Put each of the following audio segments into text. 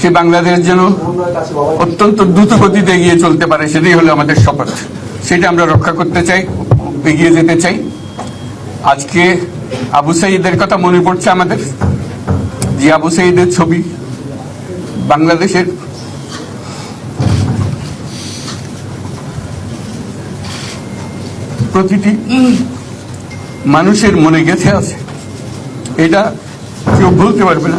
সে বাংলাদেশ যেন অত্যন্ত দ্রুত গতিতে এগিয়ে চলতে পারে, সেটাই হলো আমাদের শপথ। সেটা আমরা রক্ষা করতে চাই, এগিয়ে যেতে চাই। আজকে আবু সাইদের কথা মনে পড়ছে আমাদের, যে আবু সাইদের ছবি বাংলাদেশের। প্রতিটি মানুষের মনে গেছে আছে। এটা কেউ বলতে পারবে না।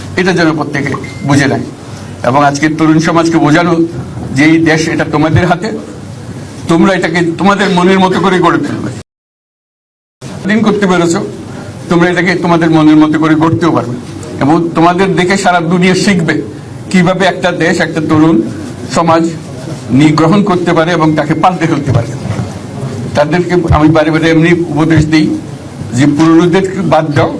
এটা যেন প্রত্যেকে বুঝে নেয়। এবং আজকে তরুণ সমাজকে বোঝানো যে এই দেশ এটা তোমাদের হাতে, তোমরা এটাকে তোমাদের মনের মতো করে গড়ে তুলবে। দিন করতে পেরেছ, তোমরা এটাকে তোমাদের মনের মতো করে গড়তেও পারবে। এবং তোমাদের দেখে সারা দুনিয়া শিখবে কীভাবে একটা দেশ, একটা তরুণ সমাজ নিগ্রহণ করতে পারে এবং তাকে পাল্টে ফেলতে পারে। তাদেরকে আমি বারে বারে এমনি উপদেশ দিই যে পুরনোদের বাদ দাও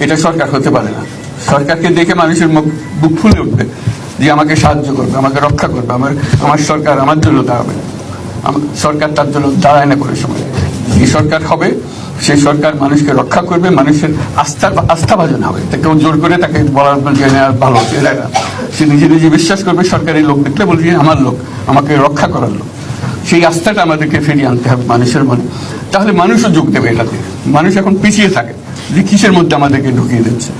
এটা সরকার হতে পারে না। সরকারকে দেখে মানুষের মুখ বুক ফুলে উঠবে যে আমাকে সাহায্য করবে, আমাকে রক্ষা করবে, আমার আমার সরকার আমার জন্য দাঁড়াবে। সরকার তার জন্য দাঁড়ায় না করে সময়। যে সরকার হবে সেই সরকার মানুষকে রক্ষা করবে, মানুষের আস্থা আস্থাভাজন হবে। তা কেউ জোর করে তাকে বলার ভালো এটা না। সে নিজে নিজে বিশ্বাস করবে সরকারি লোক দেখলে বলবে যে, আমার লোক, আমাকে রক্ষা করার লোক। সেই আস্থাটা আমাদেরকে ফিরিয়ে আনতে হবে মানুষের মনে। তাহলে মানুষও যোগ দেবে এটাতে। মানুষ এখন পিছিয়ে থাকে যে কিসের মধ্যে আমাদেরকে ঢুকিয়ে দিচ্ছে?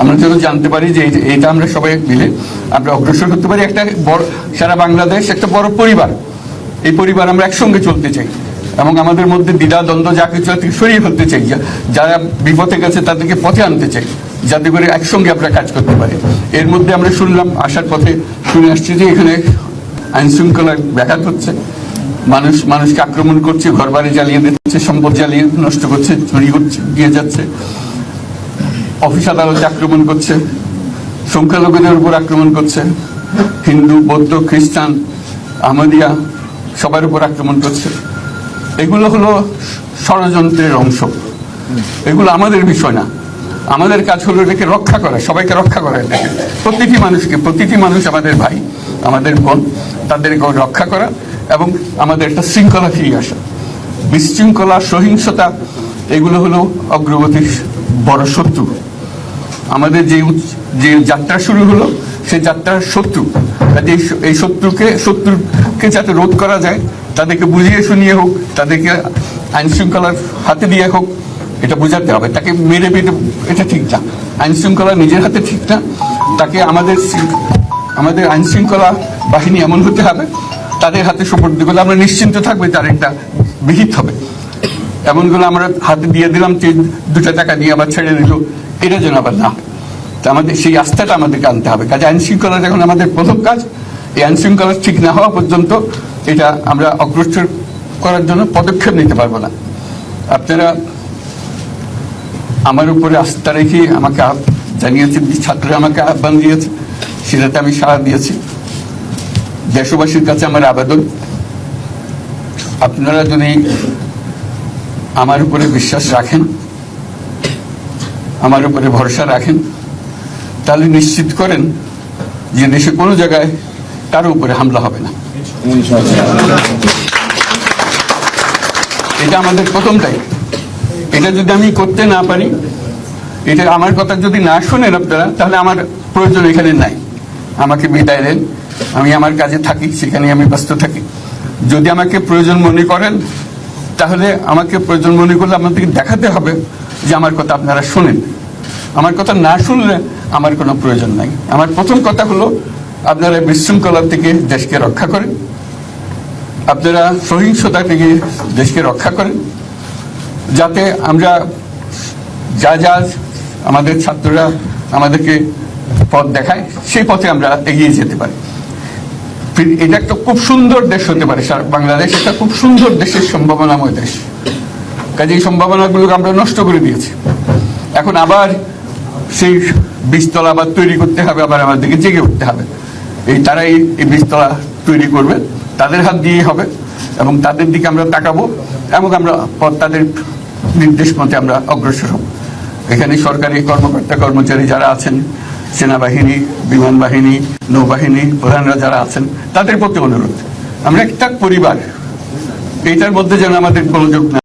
আমরা যেন জানতে পারি যে এইটা আমরা সবাই মিলে আমরা অগ্রসর হতে পারি। একটা বড় সারা বাংলাদেশ একটা বড় পরিবার। এই পরিবার আমরা একসঙ্গে চলতে চাই এবং আমাদের মধ্যে দ্বিধা, দ্বন্দ্ব, যা কিছু আছে সরিয়ে ফেলতে চাই। যারা বিপথে গেছে তাদেরকে পথে আনতে চাই যাতে করে একসঙ্গে আমরা কাজ করতে পারি। এর মধ্যে আমরা শুনলাম, আসার পথে শুনে আসছি যে এখানে আইন শৃঙ্খলার ব্যাঘাত হচ্ছে। মানুষ, মানুষকে আক্রমণ করছে ঘর বাড়ি জ্বালিয়ে দিচ্ছে, সম্পদ জ্বালিয়ে নষ্ট করছে, চুরি করছে দিয়ে যাচ্ছে। অফিস আদালতে আক্রমণ করছে, সংখ্যালঘুদের উপর আক্রমণ করছে, হিন্দু, বৌদ্ধ, খ্রিস্টান আমাদিয়া সবার উপর আক্রমণ করছে। এগুলো হলো ষড়যন্ত্রের অংশ। এগুলো আমাদের বিষয় না। আমাদের কাজ হলো এটাকে রক্ষা করা, সবাইকে রক্ষা করা প্রতিটি মানুষকে, প্রতিটি মানুষ আমাদের ভাই, আমাদের বোন, তাদেরকে রক্ষা করা। এবং আমাদের একটা শৃঙ্খলা ফিরিয়ে আসা। বিশৃঙ্খলা, সহিংসতা, এগুলো হলো অগ্রগতির বড় শত্রু। আমাদের যে যে যাত্রা শুরু হলো, সেই যাত্রার শত্রু। কাজে এই শত্রুকে শত্রুকে যাতে রোধ করা যায়, তাদেরকে বুঝিয়ে শুনিয়ে হোক, তাদেরকে আইন শৃঙ্খলার হাতে দিয়ে হোক, এটা বোঝাতে হবে। তাকে মেরে পেটে এটা ঠিক না। আইন শৃঙ্খলা নিজের হাতে ঠিক না। তাকে আমাদের আমাদের আইন শৃঙ্খলা বাহিনী এমন হতে হবে তাদের হাতে সুপর্দ করলে আমরা নিশ্চিন্ত থাকবে তার একটা বিহিত হবে। এমনগুলো আমরা হাতে দিয়ে দিলাম দুটো টাকা দিয়ে আবার ছেড়ে দিল। এটা যেন আবার না। আমাদের সেই আস্থাটা আমাদেরকে আনতে হবে। কাজে আইন শৃঙ্খলা যখন আমাদের প্রথম কাজ, এই আইন শৃঙ্খলা ঠিক না হওয়া পর্যন্ত এটা আমরা অগ্রসর করার জন্য পদক্ষেপ নিতে পারব না। আপনারা আমার উপরে আস্থা রেখে আমাকে জানিয়েছেন ছাত্ররা আমাকে আহ্বান দিয়েছে। সেটাতে আমি সাড়া দিয়েছি। দেশবাসীর কাছে আমার আবেদন। আপনারা যদি আমার উপরে বিশ্বাস রাখেন, আমার উপরে ভরসা রাখেন, তাহলে নিশ্চিত করেন যে দেশে কোনো জায়গায় কারও উপরে হামলা হবে না। এটা আমাদের প্রথম দায়িত্ব। এটা যদি আমি করতে না পারি, এটা আমার কথা যদি না শোনেন আপনারা, তাহলে আমার প্রয়োজন এখানে নাই। আমাকে বিদায় দেন। আমি আমার কাজে থাকি, সেখানে আমি ব্যস্ত থাকি। যদি আমাকে প্রয়োজন মনে করেন, তাহলে আমাকে প্রয়োজন মনে করলে আপনাদেরকে দেখাতে হবে যে আমার কথা আপনারা শোনেন। আমার কথা না শুনলে আমার কোনো প্রয়োজন নাই। আমার প্রথম কথা হলো, আপনারা বিশৃঙ্খলা থেকে দেশকে রক্ষা করেন। আপনারা সহিংসতা থেকে দেশকে রক্ষা করেন। যাতে আমরা যা যা আমাদের ছাত্ররা আমাদেরকে পথ দেখায়, সেই পথে আমরা এগিয়ে যেতে পারি। এটা একটা খুব সুন্দর দেশ হতে পারে। বাংলাদেশ একটা খুব সুন্দর দেশের সম্ভাবনাময় দেশ। কাজে এই সম্ভাবনাগুলোকে আমরা নষ্ট করে দিয়েছি। এখন আবার সেই বীজতলা আবার তৈরি করতে হবে, আবার আমাদেরকে জেগে উঠতে হবে। এই তারাই এই বীজতলা তৈরি করবে, তাদের হাত দিয়েই হবে এবং তাদের দিকে আমরা তাকাবো এবং আমরা তাদের নির্দেশ মতে আমরা অগ্রসর হব। এখানে সরকারি কর্মকর্তা কর্মচারী যারা আছেন সেনাবাহিনী, বিমান বাহিনী, নৌবাহিনী, প্রধানরা যারা আছেন, তাদের প্রতি অনুরোধ। আমরা একটা পরিবার, এইটার মধ্যে যেন আমাদের গোলযোগ না